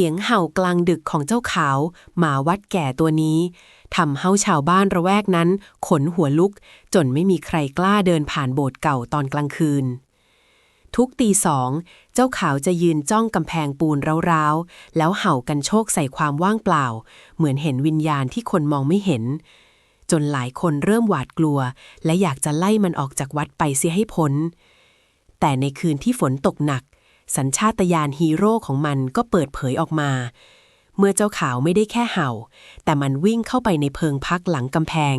สียงเห่ากลางดึกของเจ้าขาว หมาวัดแก่ตัวนี้ทำให้ชาวบ้านระแวกนั้น ขนหัวลุก จนไม่มีใครกล้าเดินผ่านโบสถ์เก่าตอนกลางคืน ทุกตีสอง เจ้าขาวจะยืนจ้องกำแพงปูนร้าวๆ แล้วเห่ากันโชคใส่ความว่างเปล่า เหมือนเห็นวิญญาณที่คนมองไม่เห็น จนหลายคนเริ่มหวาดกลัว และอยากจะไล่มันออกจากวัดไปเสียให้พ้นแต่ในคืนที่ฝนตกหนัก สัญชาตญาณฮีโร่ของมันก็เปิดเผยออกมา เมื่อเจ้าขาวไม่ได้แค่เห่า แต่มันวิ่งเข้าไปในเพิงพักหลังกำแพง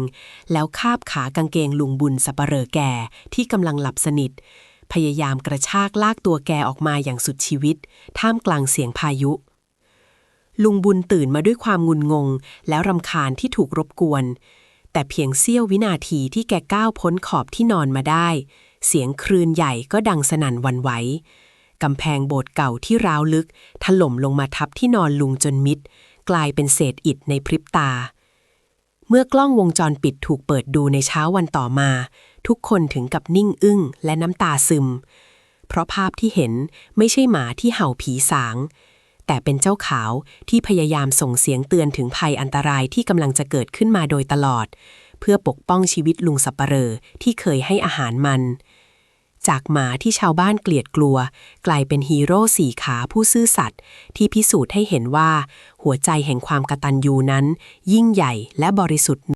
แล้วคาบขากางเกงลุงบุญสับปเหรอแก่ที่กำลังหลับสนิท พยายามกระชากลากตัวแกออกมาอย่างสุดชีวิต ท่ามกลางเสียงพายุลุงบุญตื่นมาด้วยความงุนงง แล้วรำคาญที่ถูกรบกวน แต่เพียงเสี้ยววินาทีที่แกก้าวพ้นขอบที่นอนมาได้ เสียงครืนใหญ่ก็ดังสนั่นวันไหว กำแพงโบสถ์เก่าที่ร้าวลึก ถล่มลงมาทับที่นอนลุงจนมิด กลายเป็นเศษอิฐในพริบตา เมื่อกล้องวงจรปิดถูกเปิดดูในเช้าวันต่อมา ทุกคนถึงกับนิ่งอึ้งและน้ำตาซึม เพราะภาพที่เห็นไม่ใช่หมาที่เห่าผีสาง แต่เป็นเจ้าขาวที่พยายามส่งเสียงเตือนถึงภัยอันตรายที่กำลังจะเกิดขึ้นมาโดยตลอด เพื่อปกป้องชีวิตลุงสับปะเหรอที่เคยให้อาหารมัน จากหมาที่ชาวบ้านเกลียดกลัว กลายเป็นฮีโร่สี่ขาผู้ซื่อสัตย์ที่พิสูจน์ให้เห็นว่า หัวใจแห่งความกตัญญูนั้น ยิ่งใหญ่และบริสุทธิ์